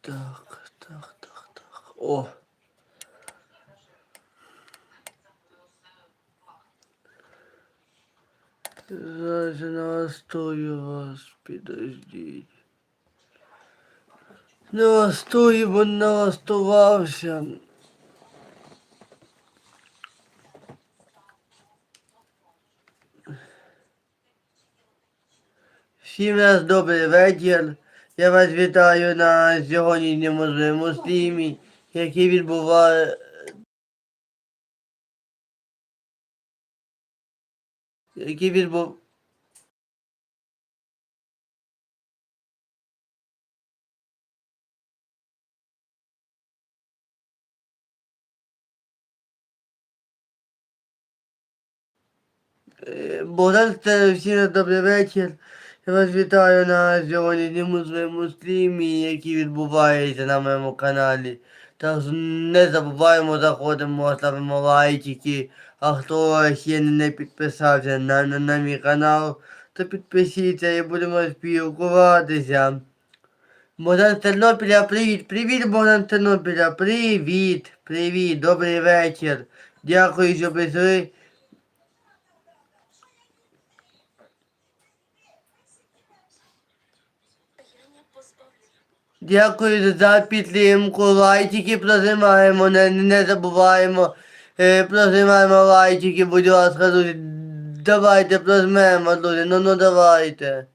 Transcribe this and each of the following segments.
Так, так, так, так. О. Зараз я налаштую вас, підождіть. Налаштую, бо налаштувався. Всім нас добрий вечір. Я вас вітаю на сьогоднішньому живому стрімі, який відбуває. Який відбув. Е, Богдан Стерев, всім добрий вечір. Вас вітаю на сьогоднішньому своєму стрімі, який відбувається на моєму каналі. Так не забуваємо, заходимо, ставимо лайчики. А хто ще не підписався на, на, на мій канал, то підпишіться і будемо спілкуватися. Богдан Тернопіля, привіт, привіт, Богдан Тернопіля, привіт, привіт, добрий вечір. Дякую, що прийшли. Дякую за підтримку. Лайчики прожимаємо, не, не забуваємо. Е, прожимаємо лайчики, будь ласка, друзі. Давайте прожмемо, друзі. Ну ну давайте.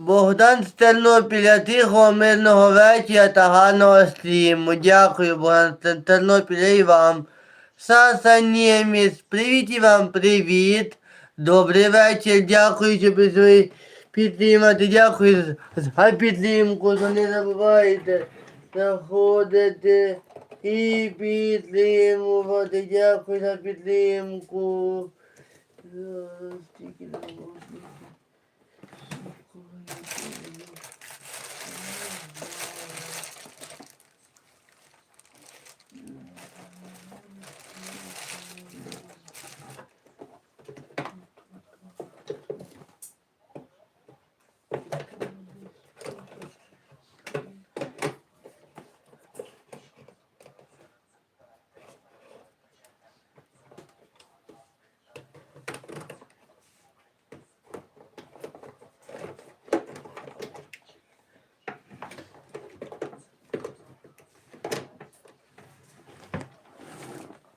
Богдан з Тернопіля, тихого, мирного вечора та гарного стріму. Дякую, Богдан з Тернопіля і вам. Саса Нємець, привіт і вам, привіт. Добрий вечір, дякую, що прийшли підтримати. Дякую за підтримку, що не забувайте заходити і підтримувати. Дякую за підтримку. Зараз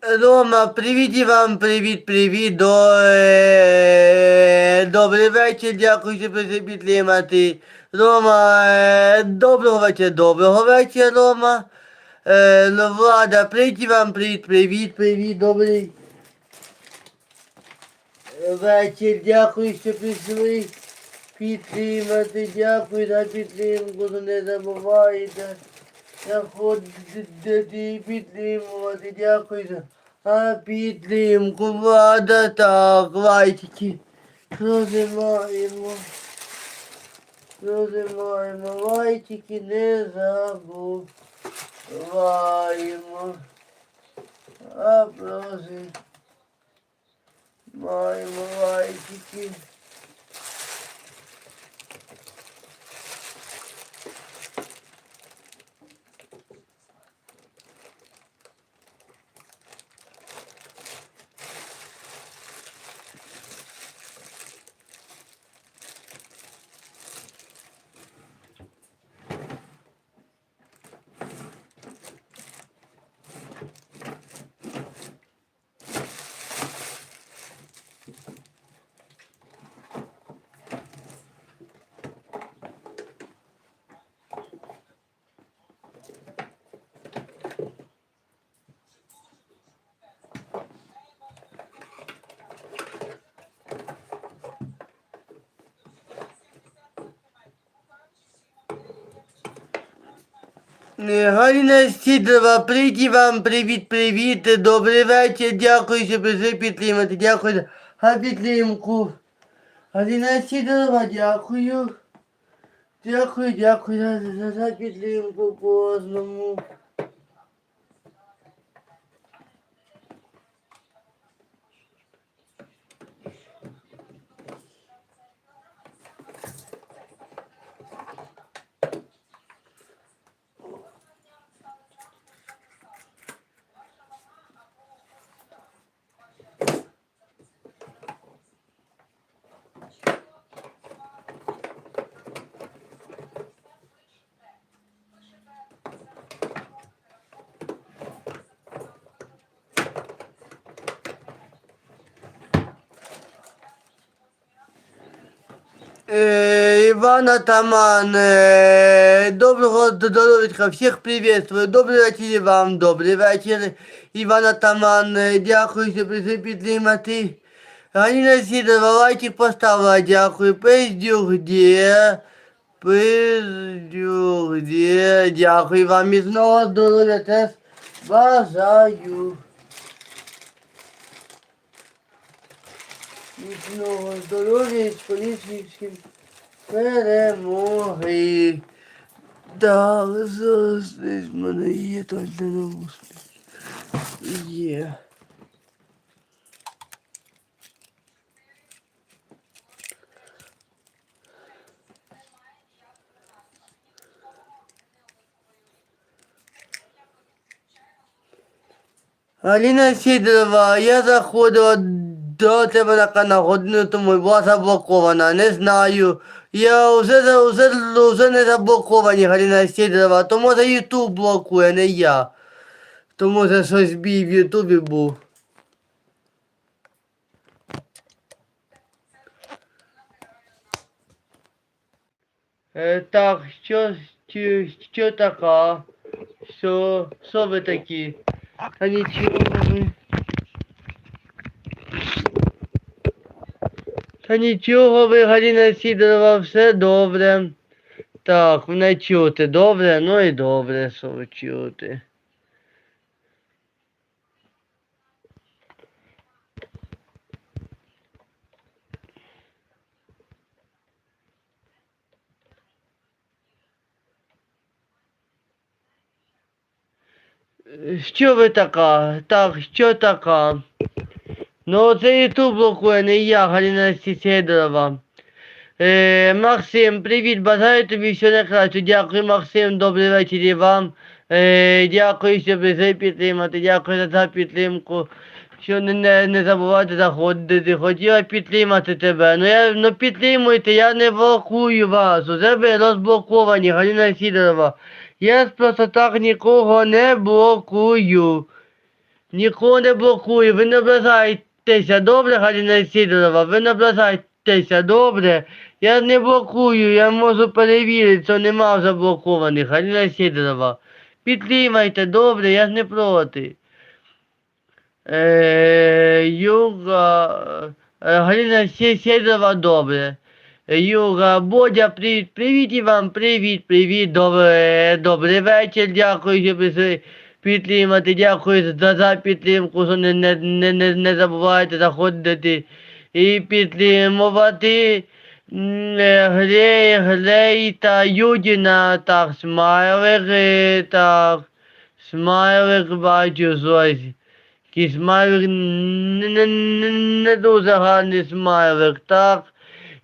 Рома, привіт вам, привіт, привіт. До, е, добрий вечір, дякую, що прийшли підтримати. Рома, е, доброго вечора, доброго вечора, Рома. Е, ну, Влада, привіт і вам, привіт, привіт, привіт, добрий вечір, дякую, що прийшли підтримати. Дякую за підтримку, ну, не забувайте. Заходити і підтримувати, дякую а, підтримку, влада, так, лайчики. Розимаємо. Розимаємо лайчики, не забуваємо. А просимо. Маємо Галина Сідова, прийді вам, привіт, привіт, добрий вечір, дякую, що прийшли підтримати, дякую за підтримку. Галина Сідорова, дякую. Дякую, дякую за, за, за підтримку кожному. Иван Атаман, э, доброго здоров'я, всіх приветствую. Добрий вечір і вам, добрий вечір. Іван Атаман, е, дякую, що прийшли підтримати. Галина Сідорова, лайкик поставила, дякую. Пиздюк, де? Пиздюк, де? Дякую вам міцного здоров'я, теж бажаю. Міцного здоров'я і скорішнішим перемоги. Зараз десь в мене є той навушник. Є. Аліна Сідорова, я заходила до тебе на канал годину тому була заблокована. Не знаю. Я вже, вже, вже не заблоковані, Галина Сідорова. То може Ютуб блокує, не я. То може щось бій в Ютубі був. Е, так, що, що, що така? Що, що ви такі? Та нічого ви. Нічого ви, Галіна Сідорова, все добре. Так, мене чути добре, ну і добре, що ви чути. Що ви така? Так, що така? Ну, це Ютуб блокує, не я, Галина Сідорова. Е, Максим, привіт, бажаю тобі все найкраще. Дякую, Максим, добрий вечір і вам. Е, дякую, що прийшли підтримати, дякую за, за підтримку. Що не, не, не забувайте заходити. Хотіла підтримати тебе. Ну я ну підтримуйте, я не блокую вас. Уже ви розблоковані, Галина Сідорова. Я просто так нікого не блокую. Нікого не блокую, ви не ображайтеся, добре, Галина Сідорова, ви не добре. Я не блокую, я можу перевірити, що нема заблокованих, Галина Сідорова. Підтримайте, добре, я ж не проти. Е, Юга, е, Галина Сі- Сідорова, добре. Юга, Бодя, привіт, привіт і вам, привіт, привіт, добре, добрий вечір, дякую, що прийшли підтримати, дякую за, за підтримку, що не, не, не, не, забувайте заходити і підтримувати е, Грей, Грей та Юдіна, так, смайлик, е, так, смайлик бачу, щось. Такий смайлик, не, не, не, не дуже гарний смайлик, так.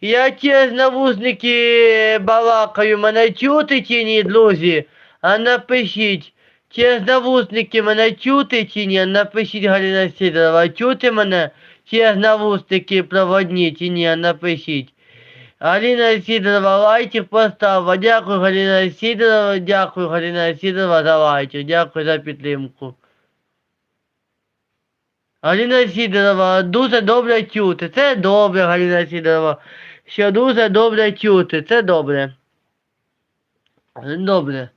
Я через навушники балакаю, мене чути чи ні, друзі? А напишіть, через навушники мене чути чи ні? Напишіть Галина Сидорова, чути мене через навушники проводні чи ні? Напишіть. Галина Сидорова, лайчик поставила. Дякую, Галина Сидорова, дякую, Галина Сидорова за лайчик, дякую за підтримку. Галина Сідорова, дуже добре чути. Це добре, Галина Сідорова. Що дуже добре чути. Це добре. Добре.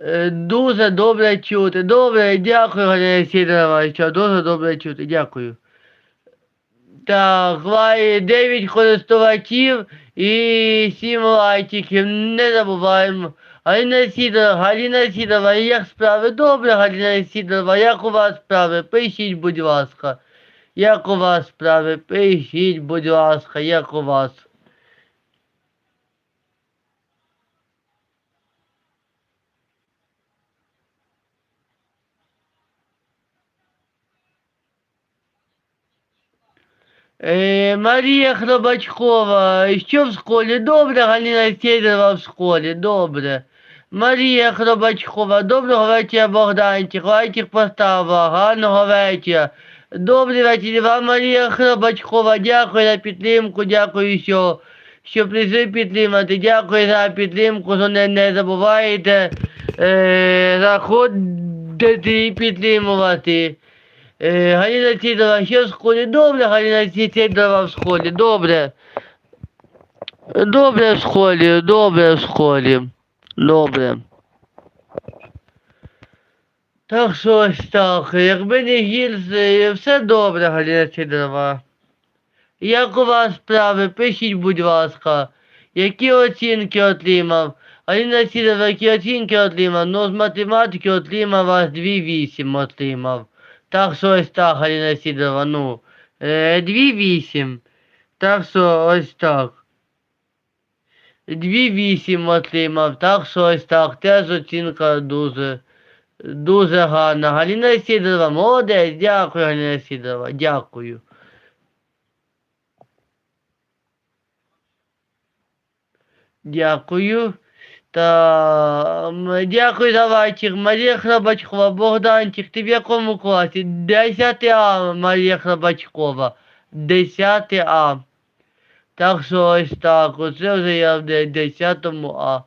Е, Дуже добре чути. Добре, дякую, Галина Сідорова. Що дуже добре чути. Дякую. Так, лай 9 користувачів і 7 лайків. Не забуваємо. Галина Сідорова, Галина Сідорова, як справи? Добре, Галина Сідорова, як у вас справи? Пишіть, будь ласка. Як у вас справи? Пишіть, будь ласка, як у вас? Е, Марія Хробачкова, що в школі? Добре, Галина Сєдорова в школі, добре. Марія Хробачкова, доброго вечора, Богданчик, лайчик поставила, гарного вечора. Добрий вечір вам, Марія Хробачкова, дякую за підтримку, дякую, що, що прийшли підтримати, дякую за підтримку, що не, не забуваєте е, заходити і підтримувати. Е, Галина Сідорова, що в школі? Добре, Галина Сідорова в школі, добре. Добре в школі, добре в школі. Добре. Так що ось так, якби не гірше, все добре, Галина Сідорова. Як у вас справи? Пишіть, будь ласка. Які оцінки отримав? Галина Сідорова, які оцінки отримав? Ну, з математики отримав вас 2,8 отримав. Так що ось так, Галина Сідорова, ну. Е, 2,8. Так що ось так. 2,8 отримав, так що ось так. Теж оцінка дуже, дуже гарна. Галина Сідорова, молодець, дякую, Галина Сідорова, дякую. Дякую. Та дякую за вечір. Марія Храбачкова, Богданчик, ти в якому класі? 10 А, Марія Храбачкова. 10 А. Так що ось так. Оце вже я в 10 А.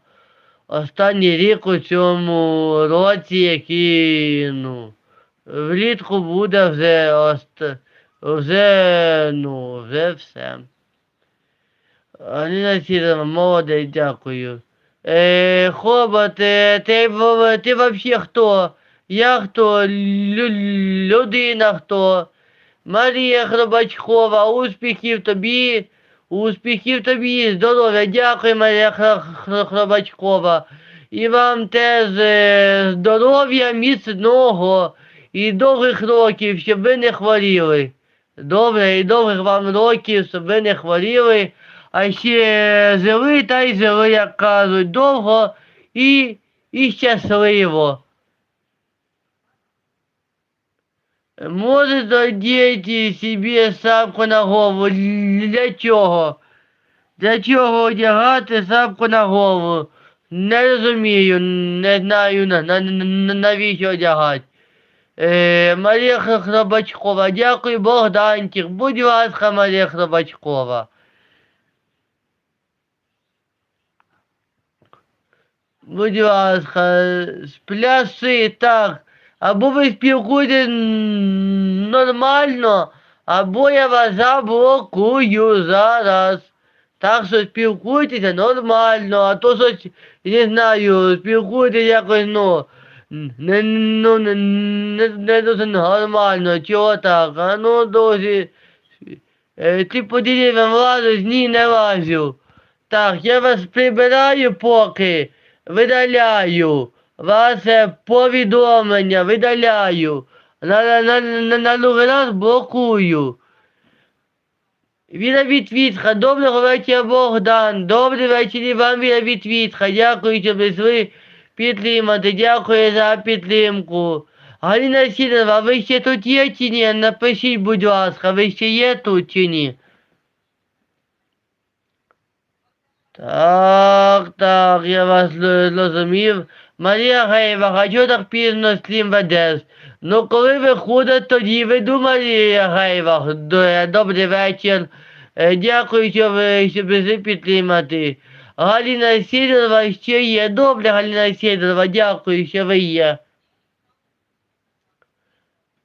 Останній рік у цьому році, який, ну, влітку буде вже ост... вже, ну, вже все. Аліна Сідорова, молодець, дякую. Е, Хобот, е, ти, ти вообще хто? Я хто? Лю, людина хто? Марія Хробачкова, успіхів тобі, успіхів тобі, здоров'я, дякую, Марія Хр- Хр- Хробачкова. І вам теж е, здоров'я міцного і довгих років, щоб ви не хворіли. Добре, і довгих вам років, щоб ви не хворіли, а ще жили та й жили, як кажуть, довго і, і щасливо. Может одеть собі сапку на голову. Для чого? Для чого одягати сапку на голову? Не розумію, не знаю на, на, на, навіщо одягати. Е, Марія Хр- Хробачкова, дякую, Богданчик. Будь ласка, Марія Хробачкова. Будь ласка, спляси так. Або ви спілкуєтесь нормально, або я вас заблокую зараз. Так що спілкуйтеся нормально, а то щось, не знаю, спілкуйтесь якось, ну, не, ну, не, не, не дуже нормально, чого так, а ну досі. Е, ти по деревам лазиш, ні, не лазю. Так, я вас прибираю поки, видаляю. Ваше повідомлення видаляю. На, на, на, на другий раз блокую. Віра від Вітха, доброго вечора, Богдан. Добрий вечір і вам Віра від Вітха. Дякую, що прийшли підтримати. Дякую за підтримку. Галина Сідорова, ви ще тут є чи ні? Напишіть, будь ласка, ви ще є тут чи ні? Так, так, я вас зрозумів. Марія Геєва, а так пізно стрім ведеш? Ну, коли виходить, тоді веду Марія Геєва. Добрий вечір. Е, Дякую, що ви що прийшли підтримати. Галіна Сідорова ще є. Добре, Галіна Сідорова, дякую, що ви є.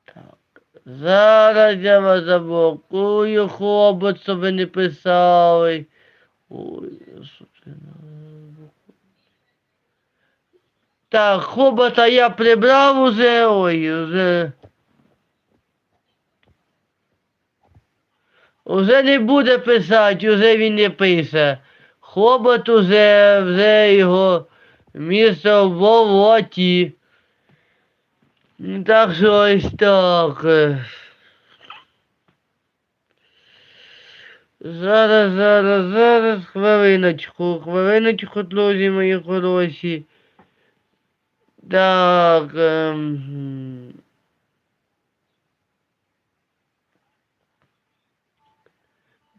Так. Зараз я вас заблокую, хобот, щоб ви не писали. Ой, Так, хобота я прибрав уже, ой, уже. Уже не буде писати, уже він не пише. Хобот уже, вже його місце в болоті. Так що ось так. Зараз, зараз, зараз, хвилиночку, хвилиночку, друзі мої хороші. Так. Ем...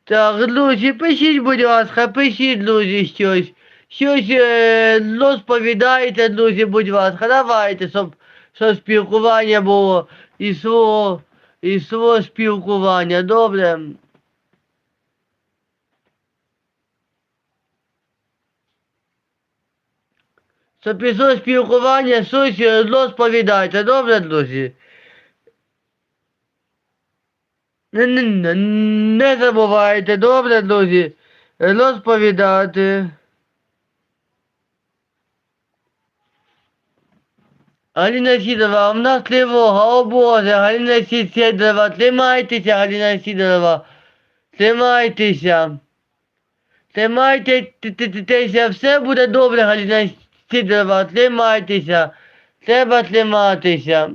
Так, друзі, пишіть, будь ласка, пишіть, друзі, щось. Щось е, розповідайте, друзі, будь ласка, давайте, щоб, щоб спілкування було і свого, і свого спілкування, добре? Щоб пішло спілкування, щось е, розповідайте, добре, друзі? Не, не, не, забувайте, добре, друзі, розповідати. Галина Сідорова, у нас тривога, о Боже, Галина Сідорова, тримайтеся, Галина Сідорова, тримайтеся. Тримайтеся, все буде добре, Галина Сідорова, тримайтеся. Треба триматися.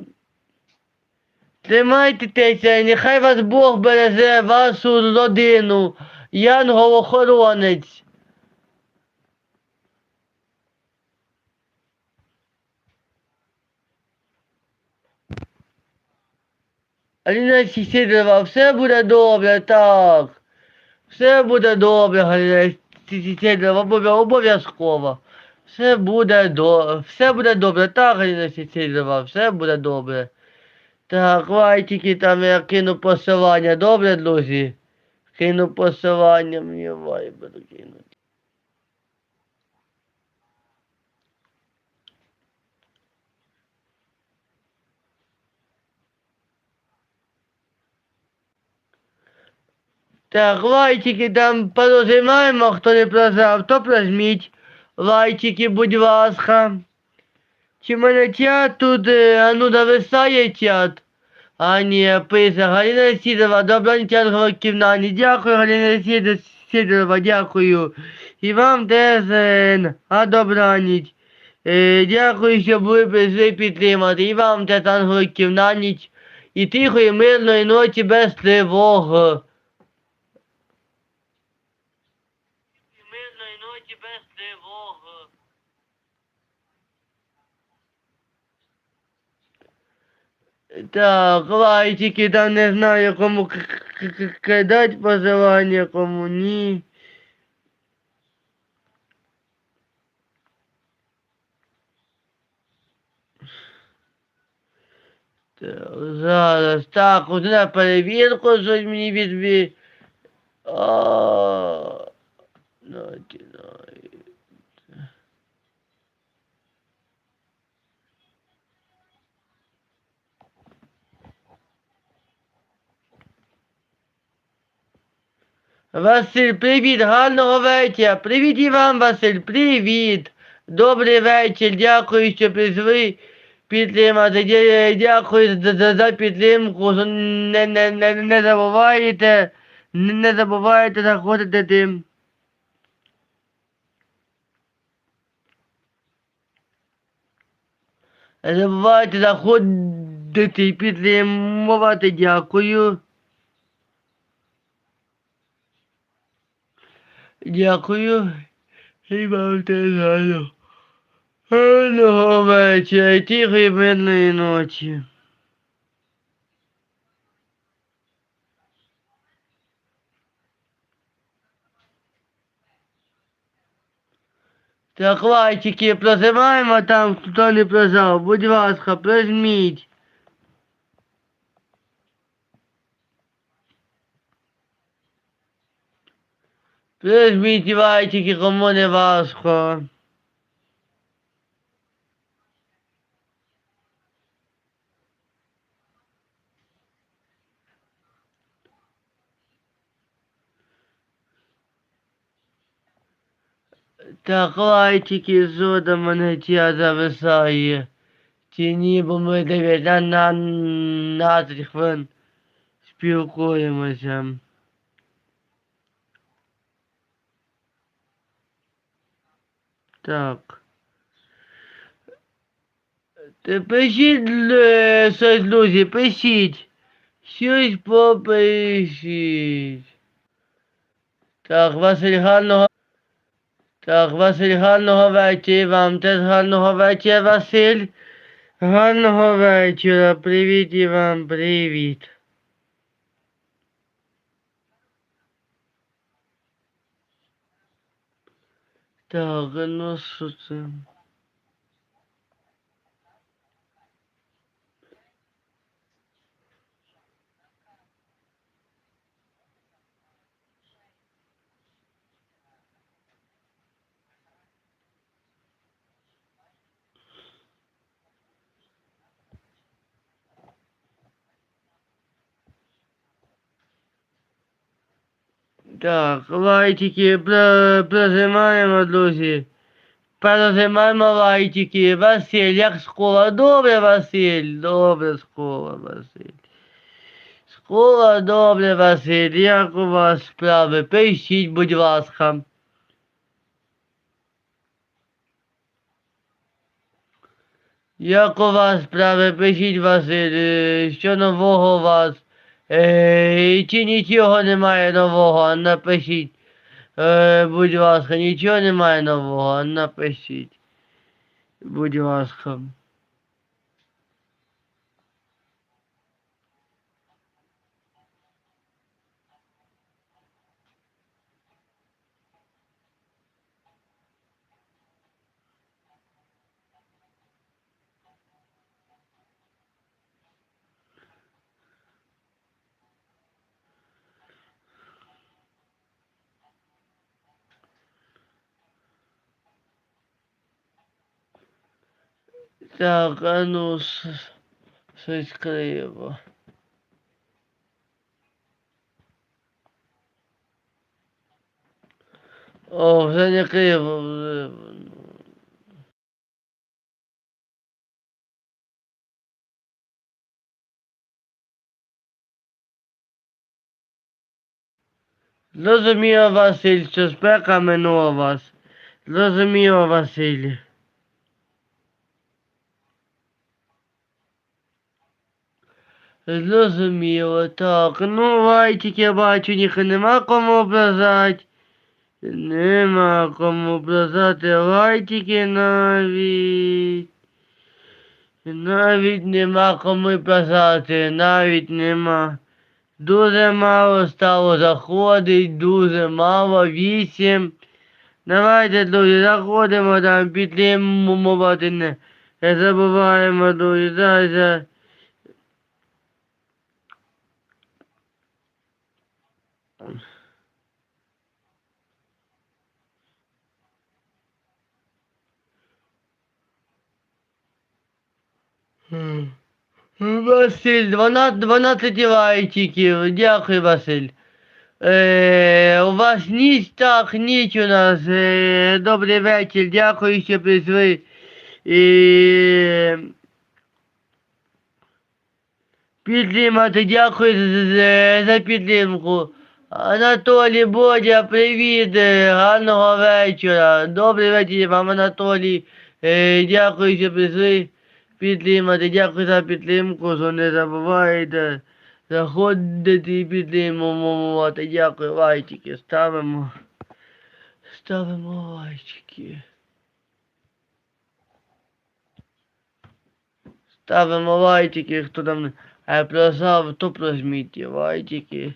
Тримайтеся, і нехай вас Бог береже вашу родину, янгол-охоронець. Аліна Сідорова, все буде добре, так. Все буде добре, Галина Сідорова, обов'я- обов'язково. Все буде до... все буде добре, так, Сідорова, все буде добре. Так, лайчики там я кину посилання, добре, друзі? Кину посилання, мені вайбер кинуть. Так, лайчики там порозумаємо, хто не прожав, то прожміть. Лайчики, будь ласка. Чи мене чат тут, е, а ну зависає чат? А ні, пише Галина Сідорова, добра чат Голоківнані. Дякую, Галина Сідо- Сідорова, дякую. І вам теж е, а добраніч. Е, дякую, що ви прийшли підтримати. І вам теж ангеликів на ніч. І тихої, мирної ночі без тривог. Мирної ночі без тривог. Так, лайчики, там не знаю, кому кидать посилання, кому ні. Так, зараз, так, от на перевірку щось мені відбі. А, ну, Василь, привіт, гарного вечора. Привіт і вам, Василь, привіт. Добрий вечір, дякую, що прийшли підтримати. Дякую за, за, за підтримку. Не, не, не, не забувайте, не, не забувайте заходити тим. Не забувайте заходити і підтримувати. Дякую. Дякую. І вам теж гарно. Гарного вечора тихої мирної ночі. Так, лайчики, прожимаємо там, хто не прожав. Будь ласка, прожміть. Прожміть лайчики, кому не важко. Так, лайчики, зода мене тя зависає. Чи ні, бо ми 19 хвилин Так. Пишіть е, щось, друзі, пишіть. Щось попишіть. Так, Василь гарного. Так, Василь гарного вечора. Вам теж гарного вечора, Василь. Гарного вечора. Привіт і вам, привіт. Так, а ну що це? Так, лайтики про- прожимаємо, друзі. Пережимаємо лайтики. Василь, як школа? Добре, Василь. Добре, школа, Василь. Школа, добре, Василь. Як у вас справи? Пишіть, будь ласка. Як у вас справи? Пишіть, Василь. Е, Що нового у вас? Е, чи нічого немає нового? Напишіть. Е, будь ласка, нічого немає нового, напишіть. Будь ласка. Так, а ну, щось криво. О, вже не криво, вже. Зрозуміло, Василь, що спека минула вас. Зрозуміло, Василь. Зрозуміло, так. Ну, лайтик я бачу, ніхто нема кому образати. Нема кому образати лайтики навіть. Навіть нема кому образати, навіть нема. Дуже мало стало заходить, дуже мало, вісім. Давайте, друзі, заходимо там, підтримувати. Не забуваємо, друзі, зараз. Василь, 12, 12 лайчиків. Дякую, Василь. Е, у вас ніч так, ніч у нас. Е, добрий вечір, дякую, що прийшли. І... Підтримати, дякую за, за підтримку. Анатолій Бодя, привіт, е, гарного вечора. Добрий вечір вам, Анатолій. Е, дякую, що прийшли підтримати. Дякую за підтримку, не забувайте заходити і підтримувати. Дякую, лайчики. Ставимо. Ставимо лайчики. Ставимо лайчики, хто там е, просав, то прожміть ті лайчики.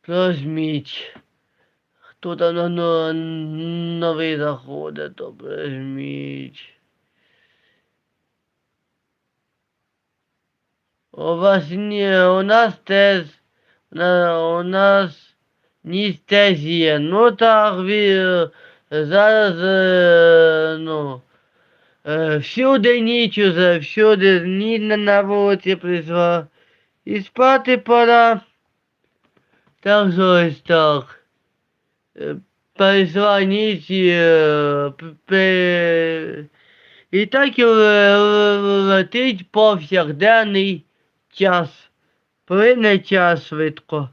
Прожміть. Хто там новий заходить, то прожміть. У вас не, у нас теж, у нас ніч теж. Ну так, ви, е, зараз, е, ну, е, всюди ніч уже, всюди ніч на- вулиці прийшла. І спати пора. Так що ось так. Прийшла ніч і, і летить повсякденний час. Плине час швидко.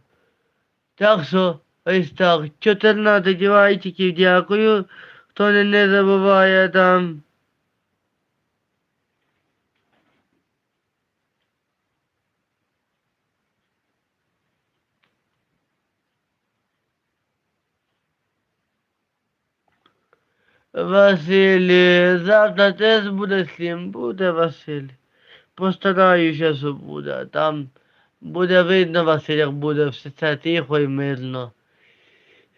Так що ось так. 14 лайчиків дякую. Хто не, не забуває там. Василь, завтра теж буде стрім, буде Василь. Постараюся, буде. Там буде видно, Василь, як буде все це тихо і мирно.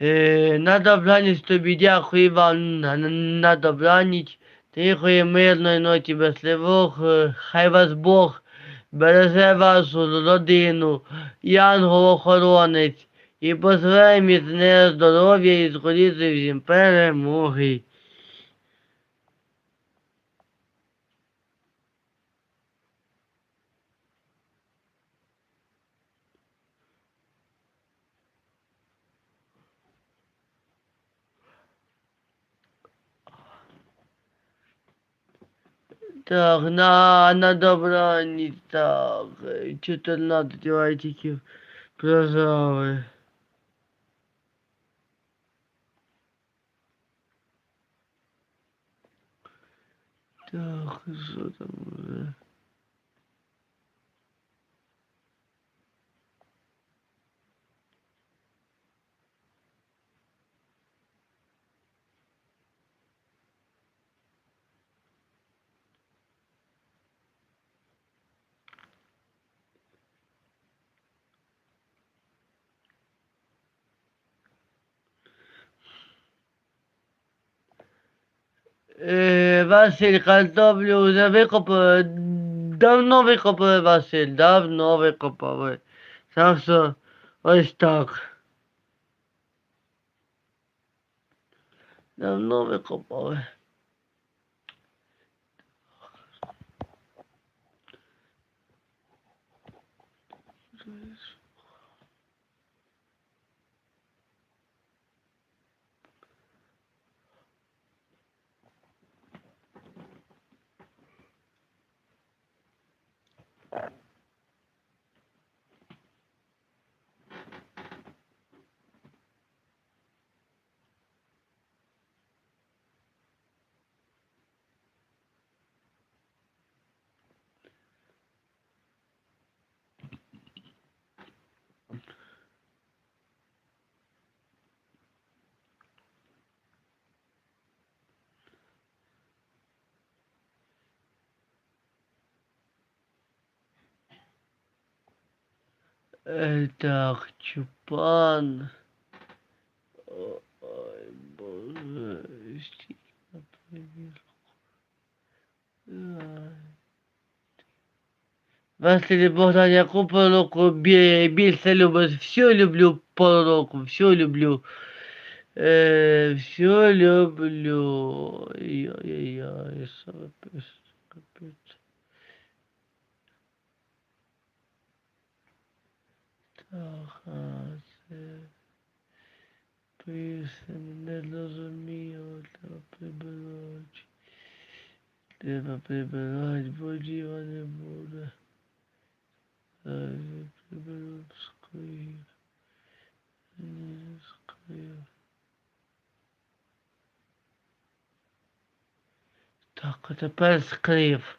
Е, на добраніч тобі дякую вам на, на, добраніч. Тихої, мирної ночі, без тривог. Е, Хай вас Бог береже вашу родину, янгол-охоронець і позве міцне здоров'я і скоріше всім перемоги. Так, на, на добрані, так, е, 14 лайтиків прожали. Так, що там вже? Василь, картоплю вже викопали. Давно викопали, Василь, давно викопали. Так що ось так. Давно викопали. that. Так, чупан. О, Ой, боже, стільки привірку. Василь Богдан, яку пороку бі- більше любиш? Все люблю пороку, все люблю. Е, все люблю. Ой-ой-ой, що ви пишете, капець. Так, а це писано, не зрозуміло, треба прибирати. Треба прибирати, бо діла не буде. Зараз я приберу скрив. Не скрив. Так, а тепер скрив.